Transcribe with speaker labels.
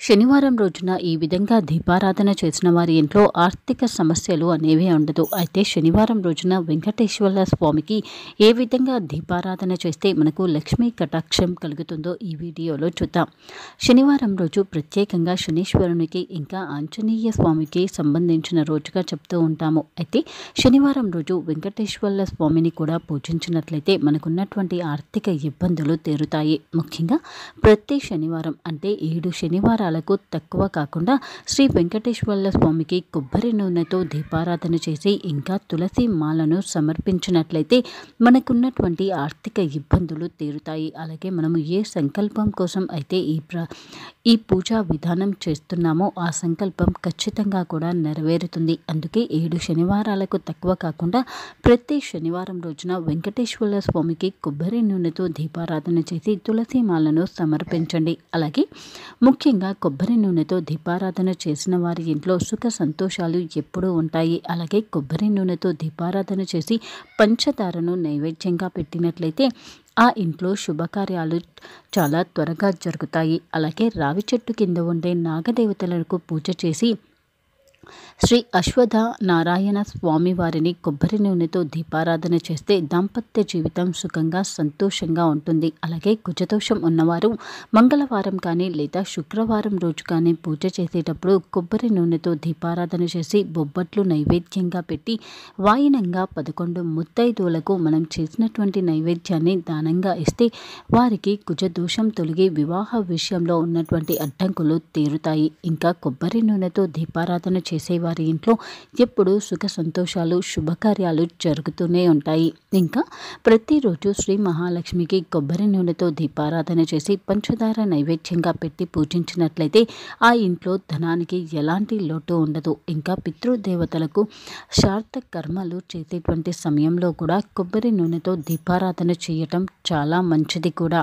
Speaker 1: శనివారం రోజున ఈ విధంగా దీపారాధన చేసిన వారి ఇంట్లో ఆర్థిక సమస్యలు అనేవి ఉండదు. అయితే శనివారం రోజున వెంకటేశ్వర స్వామికి ఏ విధంగా దీపారాధన చేస్తే మనకు లక్ష్మీ కటాక్షం కలుగుతుందో ఈ వీడియోలో చూద్దాం. శనివారం రోజు ప్రత్యేకంగా శనీశ్వరునికి ఇంకా ఆంజనేయ స్వామికి సంబంధించిన రోజుగా చెప్తూ ఉంటాము. అయితే శనివారం రోజు వెంకటేశ్వర స్వామిని కూడా పూజించినట్లయితే మనకున్నటువంటి ఆర్థిక ఇబ్బందులు తీరుతాయి. ముఖ్యంగా ప్రతి శనివారం అంటే ఏడు శనివారాలకు తక్కువ కాకుండా శ్రీ వెంకటేశ్వర్ల స్వామికి కొబ్బరి నూనెతో దీపారాధన చేసి ఇంకా తులసి మాలను సమర్పించినట్లయితే మనకున్నటువంటి ఆర్థిక ఇబ్బందులు తీరుతాయి. అలాగే మనము ఏ సంకల్పం కోసం అయితే ఈ ప్ర ఈ పూజా విధానం చేస్తున్నామో ఆ సంకల్పం ఖచ్చితంగా కూడా నెరవేరుతుంది. అందుకే ఏడు శనివారాలకు తక్కువ కాకుండా ప్రతి శనివారం రోజున వెంకటేశ్వర స్వామికి కొబ్బరి నూనెతో దీపారాధన చేసి తులసి మాలను సమర్పించండి. అలాగే ముఖ్యంగా కొబ్బరి నూనెతో దీపారాధన చేసిన వారి ఇంట్లో సుఖ సంతోషాలు ఎప్పుడూ ఉంటాయి. అలాగే కొబ్బరి నూనెతో దీపారాధన చేసి పంచదారను నైవేద్యంగా పెట్టినట్లయితే ఆ ఇంట్లో శుభకార్యాలు చాలా త్వరగా జరుగుతాయి. అలాగే రావి చెట్టు కింద ఉండే నాగదేవతలకు పూజ చేసి శ్రీ అశ్వథ నారాయణ స్వామి వారిని కొబ్బరి నూనెతో దీపారాధన చేస్తే దాంపత్య జీవితం సుఖంగా సంతోషంగా ఉంటుంది. అలాగే కుజదోషం ఉన్నవారు మంగళవారం కానీ లేదా శుక్రవారం రోజు కానీ పూజ చేసేటప్పుడు కొబ్బరి నూనెతో దీపారాధన చేసి బొబ్బట్లు నైవేద్యంగా పెట్టి వాయినంగా పదకొండు ముత్తైదువులకు మనం చేసినటువంటి నైవేద్యాన్ని దానంగా ఇస్తే వారికి కుజదోషం తొలగి వివాహ విషయంలో ఉన్నటువంటి అడ్డంకులు తీరుతాయి. ఇంకా కొబ్బరి నూనెతో దీపారాధన చేసేవారి ఇంట్లో ఎప్పుడూ సుఖ సంతోషాలు శుభకార్యాలు జరుగుతూనే ఉంటాయి. ఇంకా ప్రతిరోజు శ్రీ మహాలక్ష్మికి కొబ్బరి నూనెతో దీపారాధన చేసి పంచదార నైవేద్యంగా పెట్టి పూజించినట్లయితే ఆ ఇంట్లో ధనానికి ఎలాంటి లోటు ఉండదు. ఇంకా పితృదేవతలకు శార్థ కర్మలు చేసేటువంటి సమయంలో కూడా కొబ్బరి నూనెతో దీపారాధన చేయటం చాలా మంచిది కూడా.